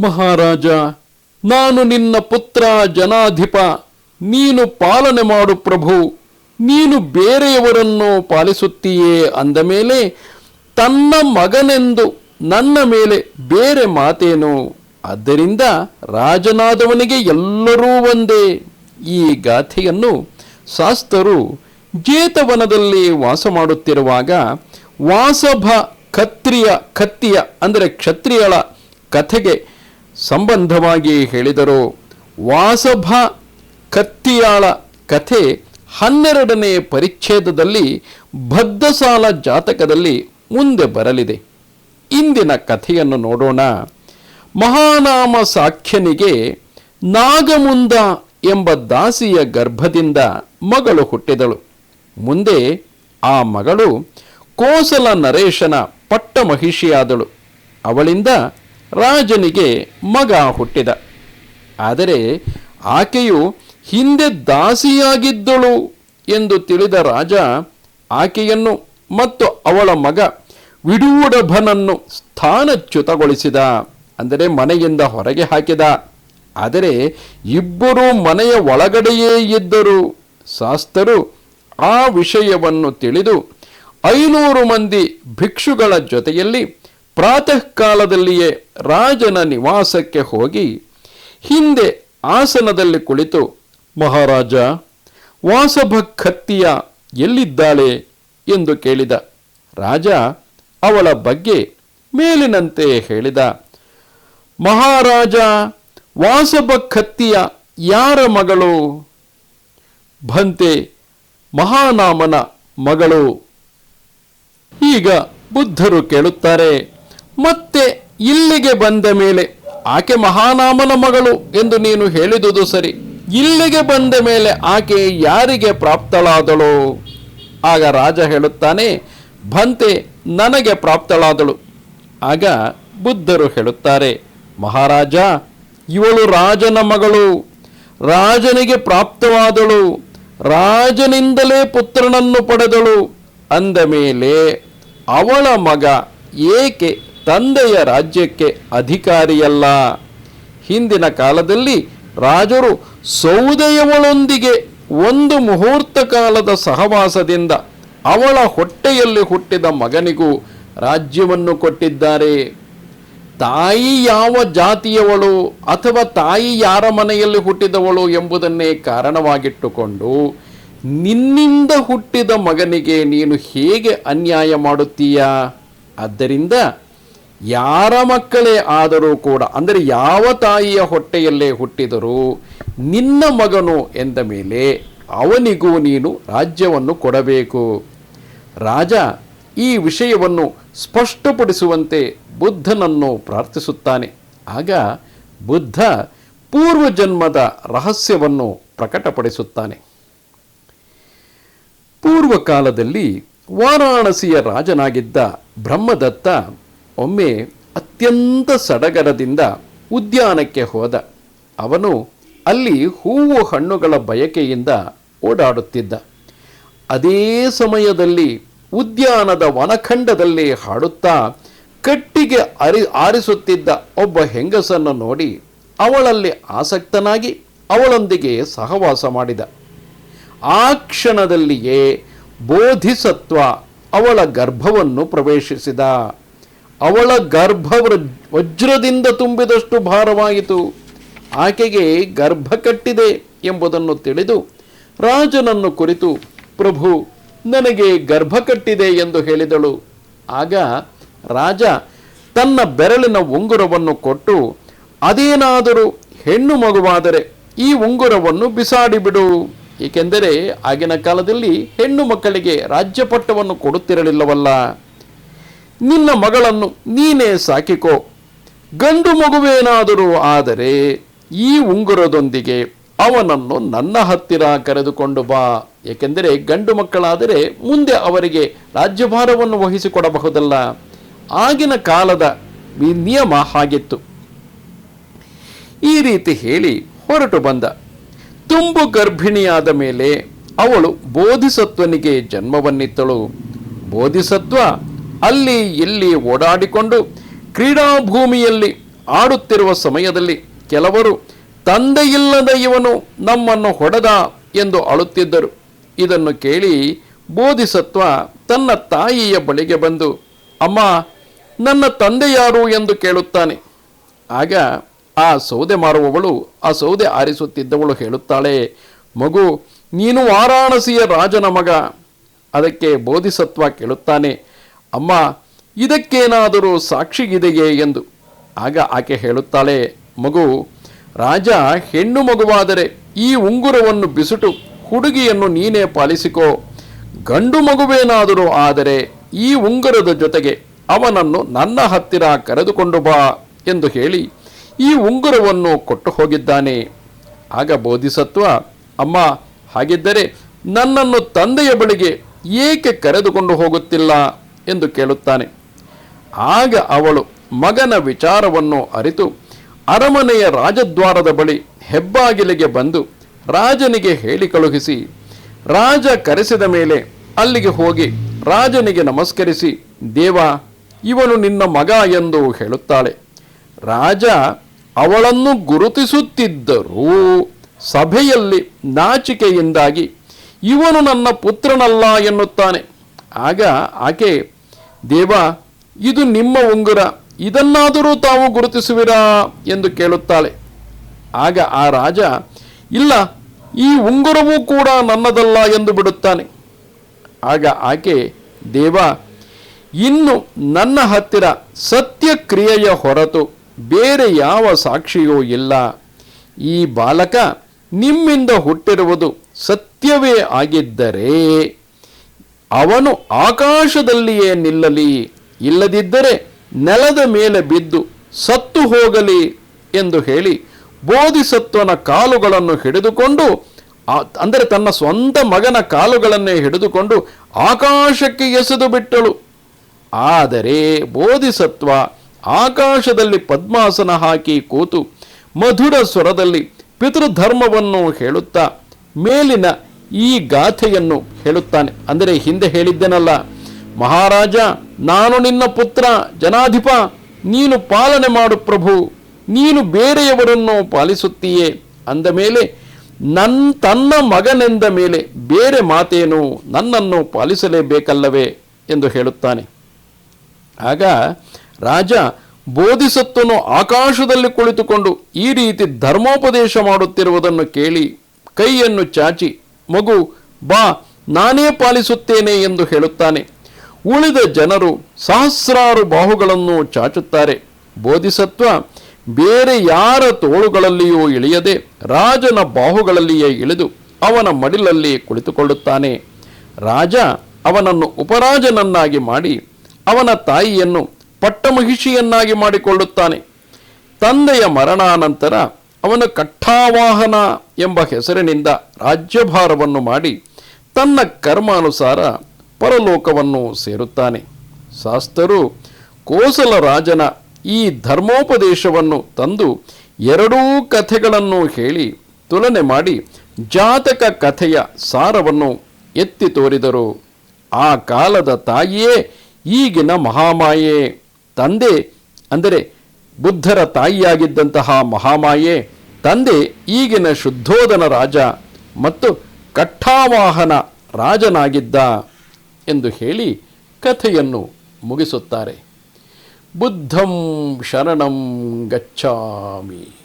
ಮಹಾರಾಜ, ನಾನು ನಿನ್ನ ಪುತ್ರ ಜನಾಧಿಪ, ನೀನು ಪಾಲನೆ ಮಾಡು ಪ್ರಭು, ನೀನು ಬೇರೆಯವರನ್ನು ಪಾಲಿಸುತ್ತೀಯೇ ಅಂದ ಮೇಲೆ, ತನ್ನ ಮಗನೆಂದು ನನ್ನ ಮೇಲೆ ಬೇರೆ ಮಾತೇನು? ಆದ್ದರಿಂದ ರಾಜನಾದವನಿಗೆ ಎಲ್ಲರೂ ಒಂದೇ. ಈ ಗಾಥೆಯನ್ನು ಶಾಸ್ತರು ಜೇತವನದಲ್ಲಿ ವಾಸ ಮಾಡುತ್ತಿರುವಾಗ, ವಾಸಭ ಕತ್ರಿಯ ಕತ್ತಿಯ, ಅಂದರೆ ಕ್ಷತ್ರಿಯಳ ಕಥೆಗೆ ಸಂಬಂಧವಾಗಿ ಹೇಳಿದರು ವಾಸಭ ಕತ್ತಿಯಾಳ ಕಥೆ ಹನ್ನೆರಡನೇ ಪರಿಚ್ಛೇದದಲ್ಲಿ ಬದ್ಧಸಾಲ ಜಾತಕದಲ್ಲಿ ಮುಂದೆ ಬರಲಿದೆ. ಇಂದಿನ ಕಥೆಯನ್ನು ನೋಡೋಣ. ಮಹಾನಾಮ ಸಾಖ್ಯನಿಗೆ ನಾಗಮುಂದ ಎಂಬ ದಾಸಿಯ ಗರ್ಭದಿಂದ ಮಗಳು ಹುಟ್ಟಿದಳು. ಮುಂದೆ ಆ ಮಗಳು ಕೋಸಲ ನರೇಶನ ಪಟ್ಟ ಮಹಿಷಿಯಾದಳು. ಅವಳಿಂದ ರಾಜನಿಗೆ ಮಗ ಹುಟ್ಟಿದ. ಆದರೆ ಆಕೆಯು ಹಿಂದೆ ದಾಸಿಯಾಗಿದ್ದಳು ಎಂದು ತಿಳಿದ ರಾಜ ಆಕೆಯನ್ನು ಮತ್ತು ಅವಳ ಮಗ ವಿಡೂಢಭನನ್ನು ಸ್ಥಾನಚ್ಯುತಗೊಳಿಸಿದ, ಅಂದರೆ ಮನೆಯಿಂದ ಹೊರಗೆ ಹಾಕಿದ. ಆದರೆ ಇಬ್ಬರೂ ಮನೆಯ ಒಳಗಡೆಯೇ ಇದ್ದರು. ಶಾಸ್ತರು ಆ ವಿಷಯವನ್ನು ತಿಳಿದು ಐನೂರು ಮಂದಿ ಭಿಕ್ಷುಗಳ ಜೊತೆಯಲ್ಲಿ ಪ್ರಾತಃ ಕಾಲದಲ್ಲಿಯೇ ರಾಜನ ನಿವಾಸಕ್ಕೆ ಹೋಗಿ ಹಿಂದೆ ಆಸನದಲ್ಲಿ ಕುಳಿತು, ಮಹಾರಾಜ ವಾಸಭಖತ್ತಿಯ ಎಲ್ಲಿದ್ದಾಳೆ? ಎಂದು ಕೇಳಿದ. ರಾಜ ಅವಳ ಬಗ್ಗೆ ಮೇಲಿನಂತೆ ಹೇಳಿದ. ಮಹಾರಾಜ ವಾಸಭಖತ್ತಿಯ ಯಾರ ಮಗಳು? ಭಂತೆ, ಮಹಾನಾಮನ ಮಗಳು. ಈಗ ಬುದ್ಧರು ಕೇಳುತ್ತಾರೆ. ಮತ್ತೆ ಇಲ್ಲಿಗೆ ಬಂದ ಮೇಲೆ, ಆಕೆ ಮಹಾನಾಮನ ಮಗಳು ಎಂದು ನೀನು ಹೇಳಿದುದು ಸರಿ. ಇಲ್ಲಿಗೆ ಬಂದ ಮೇಲೆ ಆಕೆ ಯಾರಿಗೆ ಪ್ರಾಪ್ತಳಾದಳು? ಆಗ ರಾಜ ಹೇಳುತ್ತಾನೆ ಭಂತೆ ನನಗೆ ಪ್ರಾಪ್ತಳಾದಳು. ಆಗ ಬುದ್ಧರು ಹೇಳುತ್ತಾರೆ, ಮಹಾರಾಜ, ಇವಳು ರಾಜನ ಮಗಳು. ರಾಜನಿಗೆ ಪ್ರಾಪ್ತವಾದಳು. ರಾಜನಿಂದಲೇ ಪುತ್ರನನ್ನು ಪಡೆದಳು. ಅಂದ ಮೇಲೆ ಅವಳ ಮಗ ಏಕೆ ತಂದೆಯ ರಾಜ್ಯಕ್ಕೆ ಅಧಿಕಾರಿಯಲ್ಲ. ಹಿಂದಿನ ಕಾಲದಲ್ಲಿ ರಾಜರು ಸೌದೆಯವಳೊಂದಿಗೆ ಒಂದು ಮುಹೂರ್ತ ಕಾಲದ ಸಹವಾಸದಿಂದ ಅವಳ ಹೊಟ್ಟೆಯಲ್ಲಿ ಹುಟ್ಟಿದ ಮಗನಿಗೂ ರಾಜ್ಯವನ್ನು ಕೊಟ್ಟಿದ್ದಾರೆ. ತಾಯಿ ಯಾವ ಜಾತಿಯವಳು ಅಥವಾ ತಾಯಿ ಯಾರ ಮನೆಯಲ್ಲಿ ಹುಟ್ಟಿದವಳು ಎಂಬುದನ್ನೇ ಕಾರಣವಾಗಿಟ್ಟುಕೊಂಡು ನಿನ್ನಿಂದ ಹುಟ್ಟಿದ ಮಗನಿಗೆ ನೀನು ಹೇಗೆ ಅನ್ಯಾಯ ಮಾಡುತ್ತೀಯಾ? ಆದ್ದರಿಂದ ಯಾರ ಮಕ್ಕಳೇ ಆದರೂ ಕೂಡ, ಅಂದರೆ ಯಾವ ತಾಯಿಯ ಹೊಟ್ಟೆಯಲ್ಲೇ ಹುಟ್ಟಿದರೂ ನಿನ್ನ ಮಗನು ಎಂದ ಮೇಲೆ ಅವನಿಗೂ ನೀನು ರಾಜ್ಯವನ್ನು ಕೊಡಬೇಕು. ರಾಜ ಈ ವಿಷಯವನ್ನು ಸ್ಪಷ್ಟಪಡಿಸುವಂತೆ ಬುದ್ಧನನ್ನು ಪ್ರಾರ್ಥಿಸುತ್ತಾನೆ. ಆಗ ಬುದ್ಧ ಪೂರ್ವಜನ್ಮದ ರಹಸ್ಯವನ್ನು ಪ್ರಕಟಪಡಿಸುತ್ತಾನೆ. ಪೂರ್ವಕಾಲದಲ್ಲಿ ವಾರಾಣಸಿಯ ರಾಜನಾಗಿದ್ದ ಬ್ರಹ್ಮದತ್ತ ಒಮ್ಮೆ ಅತ್ಯಂತ ಸಡಗರದಿಂದ ಉದ್ಯಾನಕ್ಕೆ ಹೋದ. ಅವನು ಅಲ್ಲಿ ಹೂವು ಹಣ್ಣುಗಳ ಬಯಕೆಯಿಂದ ಓಡಾಡುತ್ತಿದ್ದ. ಅದೇ ಸಮಯದಲ್ಲಿ ಉದ್ಯಾನದ ವನಖಂಡದಲ್ಲಿ ಹಾಡುತ್ತಾ ಕಟ್ಟಿಗೆ ಅರಿ, ಆರಿಸುತ್ತಿದ್ದ ಒಬ್ಬ ಹೆಂಗಸನ್ನು ನೋಡಿ ಅವಳಲ್ಲಿ ಆಸಕ್ತನಾಗಿ ಅವಳೊಂದಿಗೆ ಸಹವಾಸ ಮಾಡಿದ. ಆ ಕ್ಷಣದಲ್ಲಿಯೇ ಬೋಧಿಸತ್ವ ಅವಳ ಗರ್ಭವನ್ನು ಪ್ರವೇಶಿಸಿದ. ಅವಳ ಗರ್ಭವೃ, ವಜ್ರದಿಂದ ತುಂಬಿದಷ್ಟು ಭಾರವಾಯಿತು. ಆಕೆಗೆ ಗರ್ಭ ಕಟ್ಟಿದೆ ಎಂಬುದನ್ನು ತಿಳಿದು ರಾಜನನ್ನು ಕುರಿತು, ಪ್ರಭು, ನನಗೆ ಗರ್ಭ ಕಟ್ಟಿದೆ ಎಂದು ಹೇಳಿದಳು. ಆಗ ರಾಜ ತನ್ನ ಬೆರಳಿನ ಉಂಗುರವನ್ನು ಕೊಟ್ಟು, ಅದೇನಾದರೂ ಹೆಣ್ಣು ಮಗುವಾದರೆ ಈ ಉಂಗುರವನ್ನು ಬಿಸಾಡಿಬಿಡು. ಏಕೆಂದರೆ ಆಗಿನ ಕಾಲದಲ್ಲಿ ಹೆಣ್ಣು ಮಕ್ಕಳಿಗೆ ರಾಜ್ಯಪಟ್ಟವನ್ನು ಕೊಡುತ್ತಿರಲಿಲ್ಲವಲ್ಲ. ನಿನ್ನ ಮಗಳನ್ನು ನೀನೇ ಸಾಕಿಕೋ. ಗಂಡು ಮಗುವೇನಾದರೂ ಆದರೆ ಈ ಉಂಗುರದೊಂದಿಗೆ ಅವನನ್ನು ನನ್ನ ಹತ್ತಿರ ಕರೆದುಕೊಂಡು ಬಾ. ಏಕೆಂದರೆ ಗಂಡು ಮಕ್ಕಳಾದರೆ ಮುಂದೆ ಅವರಿಗೆ ರಾಜ್ಯಭಾರವನ್ನು ವಹಿಸಿಕೊಡಬಹುದಲ್ಲ. ಆಗಿನ ಕಾಲದ ನಿಯಮ ಹಾಗಿತ್ತು. ಈ ರೀತಿ ಹೇಳಿ ಹೊರಟು ಬಂದ. ತುಂಬು ಗರ್ಭಿಣಿಯಾದ ಮೇಲೆ ಅವಳು ಬೋಧಿಸತ್ವನಿಗೆ ಜನ್ಮವನ್ನಿತ್ತಳು. ಬೋಧಿಸತ್ವ ಅಲ್ಲಿ ಇಲ್ಲಿ ಓಡಾಡಿಕೊಂಡು ಕ್ರೀಡಾಭೂಮಿಯಲ್ಲಿ ಆಡುತ್ತಿರುವ ಸಮಯದಲ್ಲಿ ಕೆಲವರು ತಂದೆಯಿಲ್ಲದ ಇವನು ನಮ್ಮನ್ನು ಹೊಡೆದ ಎಂದು ಅಳುತ್ತಿದ್ದರು. ಇದನ್ನು ಕೇಳಿ ಬೋಧಿಸತ್ವ ತನ್ನ ತಾಯಿಯ ಬಳಿಗೆ ಬಂದು, ಅಮ್ಮ, ನನ್ನ ತಂದೆ ಯಾರು ಎಂದು ಕೇಳುತ್ತಾನೆ. ಆಗ ಆ ಸೌದೆ ಮಾರುವವಳು ಆ ಸೌದೆ ಆರಿಸುತ್ತಿದ್ದವಳು ಹೇಳುತ್ತಾಳೆ, ಮಗು, ನೀನು ವಾರಾಣಸಿಯ ರಾಜನ ಮಗ. ಅದಕ್ಕೆ ಬೋಧಿಸತ್ವ ಕೇಳುತ್ತಾನೆ. ಅಮ್ಮ, ಇದಕ್ಕೇನಾದರೂ ಸಾಕ್ಷಿಗಿದೆಯೇ ಎಂದು. ಆಗ ಆಕೆ ಹೇಳುತ್ತಾಳೆ, ಮಗು, ರಾಜ ಹೆಣ್ಣು ಮಗುವಾದರೆ ಈ ಉಂಗುರವನ್ನು ಬಿಸುಟು, ಹುಡುಗಿಯನ್ನು ನೀನೇ ಪಾಲಿಸಿಕೋ. ಗಂಡು ಮಗುವೇನಾದರೂ ಆದರೆ ಈ ಉಂಗುರದ ಜೊತೆಗೆ ಅವನನ್ನು ನನ್ನ ಹತ್ತಿರ ಕರೆದುಕೊಂಡು ಬಾ ಎಂದು ಹೇಳಿ ಈ ಉಂಗುರವನ್ನು ಕೊಟ್ಟು ಹೋಗಿದ್ದಾನೆ. ಆಗ ಬೋಧಿಸತ್ವ, ಅಮ್ಮ, ಹಾಗಿದ್ದರೆ ನನ್ನನ್ನು ತಂದೆಯ ಬಳಿಗೆ ಏಕೆ ಕರೆದುಕೊಂಡು ಹೋಗುತ್ತಿಲ್ಲ? ಎಂದು ಕೇಳುತ್ತಾನೆ. ಆಗ ಅವಳು ಮಗನ ವಿಚಾರವನ್ನು ಅರಿತು ಅರಮನೆಯ ರಾಜದ್ವಾರದ ಬಳಿ ಹೆಬ್ಬಾಗಿಲಿಗೆ ಬಂದು ರಾಜನಿಗೆ ಹೇಳಿ ಕಳುಹಿಸಿ, ರಾಜ ಕರೆಸಿದ ಮೇಲೆ ಅಲ್ಲಿಗೆ ಹೋಗಿ ರಾಜನಿಗೆ ನಮಸ್ಕರಿಸಿ, ದೇವ, ಇವನು ನಿನ್ನ ಮಗ ಎಂದು ಹೇಳುತ್ತಾಳೆ. ರಾಜ ಅವಳನ್ನು ಗುರುತಿಸುತ್ತಿದ್ದರೂ ಸಭೆಯಲ್ಲಿ ನಾಚಿಕೆಯಿಂದಾಗಿ ಇವನು ನನ್ನ ಪುತ್ರನಲ್ಲ ಎನ್ನುತ್ತಾನೆ. ಆಗ ಆಕೆ ದೇವ, ಇದು ನಿಮ್ಮ ಉಂಗುರ, ಇದನ್ನಾದರೂ ತಾವು ಗುರುತಿಸುವಿರಾ ಎಂದು ಕೇಳುತ್ತಾಳೆ. ಆಗ ಆ ರಾಜ, ಇಲ್ಲ, ಈ ಉಂಗುರವೂ ಕೂಡ ನನ್ನದಲ್ಲ ಎಂದು ಬಿಡುತ್ತಾನೆ. ಆಗ ಆಕೆ, ದೇವ, ಇನ್ನು ನನ್ನ ಹತ್ತಿರ ಸತ್ಯಕ್ರಿಯೆಯ ಹೊರತು ಬೇರೆ ಯಾವ ಸಾಕ್ಷಿಯೂ ಇಲ್ಲ. ಈ ಬಾಲಕ ನಿಮ್ಮಿಂದ ಹುಟ್ಟಿರುವುದು ಸತ್ಯವೇ ಆಗಿದ್ದರೆ ಅವನು ಆಕಾಶದಲ್ಲಿಯೇ ನಿಲ್ಲಲಿ, ಇಲ್ಲದಿದ್ದರೆ ನೆಲದ ಮೇಲೆ ಬಿದ್ದು ಸತ್ತು ಹೋಗಲಿ ಎಂದು ಹೇಳಿ ಬೋಧಿಸತ್ವನ ಕಾಲುಗಳನ್ನು ಹಿಡಿದುಕೊಂಡು ಅಂದರೆ ತನ್ನ ಸ್ವಂತ ಮಗನ ಕಾಲುಗಳನ್ನೇ ಹಿಡಿದುಕೊಂಡು ಆಕಾಶಕ್ಕೆ ಎಸೆದು ಬಿಟ್ಟಳು. ಆದರೆ ಬೋಧಿಸತ್ವ ಆಕಾಶದಲ್ಲಿ ಪದ್ಮಾಸನ ಹಾಕಿ ಕೂತು ಮಧುರ ಸ್ವರದಲ್ಲಿ ಪಿತೃಧರ್ಮವನ್ನು ಹೇಳುತ್ತಾ, ಮೇಲಿನ ಈ ಗಾಥೆಯನ್ನು ಹೇಳುತ್ತಾನೆ. ಅಂದರೆ ಹಿಂದೆ ಹೇಳಿದ್ದೆನಲ್ಲ, ಮಹಾರಾಜ, ನಾನು ನಿನ್ನ ಪುತ್ರ, ಜನಾಧಿಪ, ನೀನು ಪಾಲನೆ ಮಾಡು ಪ್ರಭು, ನೀನು ಬೇರೆಯವರನ್ನು ಪಾಲಿಸುತ್ತೀಯೇ. ಅಂದ ಮೇಲೆ ನನ್ನ ತನ್ನ ಮಗನೆಂದ ಮೇಲೆ ಬೇರೆ ಮಾತೇನು ನನ್ನನ್ನು ಪಾಲಿಸಲೇಬೇಕಲ್ಲವೇ? ಎಂದು ಹೇಳುತ್ತಾನೆ. ಆಗ ರಾಜ ಬೋಧಿಸತ್ವನು ಆಕಾಶದಲ್ಲಿ ಕುಳಿತುಕೊಂಡು ಈ ರೀತಿ ಧರ್ಮೋಪದೇಶ ಮಾಡುತ್ತಿರುವುದನ್ನು ಕೇಳಿ ಕೈಯನ್ನು ಚಾಚಿ ಮಗು, ಬಾ, ನಾನೇ ಪಾಲಿಸುತ್ತೇನೆ ಎಂದು ಹೇಳುತ್ತಾನೆ. ಉಳಿದ ಜನರು ಸಹಸ್ರಾರು ಬಾಹುಗಳನ್ನು ಚಾಚುತ್ತಾರೆ. ಬೋಧಿಸತ್ವ ಬೇರೆ ಯಾರ ತೋಳುಗಳಲ್ಲಿಯೂ ಇಳಿಯದೆ ರಾಜನ ಬಾಹುಗಳಲ್ಲಿಯೇ ಇಳಿದು ಅವನ ಮಡಿಲಲ್ಲಿ ಕುಳಿತುಕೊಳ್ಳುತ್ತಾನೆ. ರಾಜ ಅವನನ್ನು ಉಪರಾಜನನ್ನಾಗಿ ಮಾಡಿ ಅವನ ತಾಯಿಯನ್ನು ಪಟ್ಟಮಹಿಷಿಯನ್ನಾಗಿ ಮಾಡಿಕೊಳ್ಳುತ್ತಾನೆ. ತಂದೆಯ ಮರಣಾನಂತರ ಅವನು ಕಟ್ಟಾವಾಹನ ಎಂಬ ಹೆಸರಿನಿಂದ ರಾಜ್ಯಭಾರವನ್ನು ಮಾಡಿ ತನ್ನ ಕರ್ಮಾನುಸಾರ ಪರಲೋಕವನ್ನು ಸೇರುತ್ತಾನೆ. ಶಾಸ್ತರು ಕೋಸಲ ರಾಜನ ಈ ಧರ್ಮೋಪದೇಶವನ್ನು ತಂದು ಎರಡೂ ಕಥೆಗಳನ್ನು ಹೇಳಿ ತುಲನೆ ಮಾಡಿ ಜಾತಕ ಕಥೆಯ ಸಾರವನ್ನು ಎತ್ತಿ ತೋರಿದರು. ಆ ಕಾಲದ ತಾಯಿಯೇ ಈಗಿನ ಮಹಾಮಾಯೆ. ತಂದೆ ಅಂದರೆ ಬುದ್ಧರ ತಾಯಿಯಾಗಿದ್ದಂತಹ ಮಹಾಮಾಯೆ, ತಂದೆ ಈಗಿನ ಶುದ್ಧೋಧನ ರಾಜ ಮತ್ತು ಕಟ್ಟಾವಾಹನ ರಾಜನಾಗಿದ್ದ ಎಂದು ಹೇಳಿ ಕಥೆಯನ್ನು ಮುಗಿಸುತ್ತಾರೆ. ಬುದ್ಧಂ ಶರಣಂ ಗಚ್ಚಾಮಿ